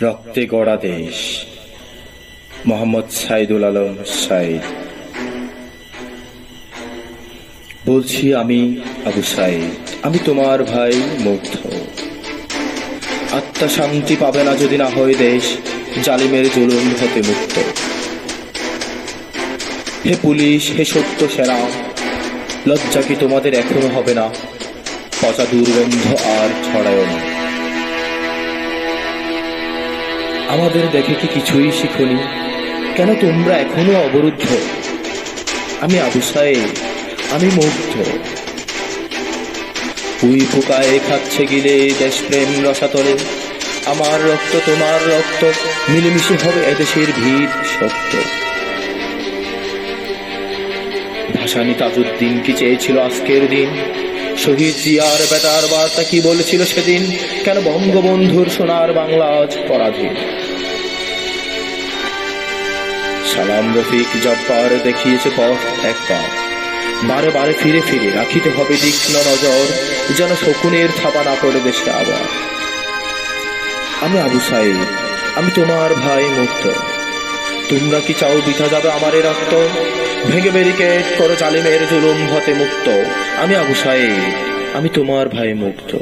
রক্তে গড়া দেশ। মোহাম্মদ সাইদুল আলম সাইদ। বলছি আমি আবু সাইদ। আমি তোমার ভাই মুগ্ধ। আত্মা শান্তি পাবে না যদি না হয় দেশ, জালিমের জুলুম হতে মুক্ত। হে পুলিশ, হে সত্য সেরা লজ্জা কি তোমাদের এখনও হবে না? পচা দুর্গন্ধ আর ছড়ায় না আমাদের দেখে কি কিছুই শিখনি? কেন তোমরা এখনও অবরুদ্ধ? আমি আবু সাইদ আমি মুগ্ধ। উই পোকায় খাচ্ছে গিলে দেশপ্রেম রসাতলে। আমার রক্ত তোমার রক্ত, মিলেমিশে হবে এদেশের ভিড় সত্য। ভাসানি তাজউদ্দিন কি চেয়েছিল আজকের দিন? শহীদ জিয়ার বেটার বার্তা কি বলেছিল সেদিন? কেন বঙ্গবন্ধুর সোনার বাংলা আজ পরাধীন? সালাম রফিক জব্বার দেখিয়েছে পথ একবার বারে বারে ফিরে ফিরে রাখিতে হবে তীক্ষ্ণ নজর, যেন শকুনের থাপা না পড়ে দেশে আবার। আমি আবু সাইদ, আমি তোমার ভাই মুক্ত। তোমরা কি চাও বিথা যাবে আমার এ রক্ত? ভেঙে ব্যারিকেড করো জালিমের জুলুম ভতে মুক্ত। আমি আবু সাহেব আমি তোমার ভাই মুক্ত।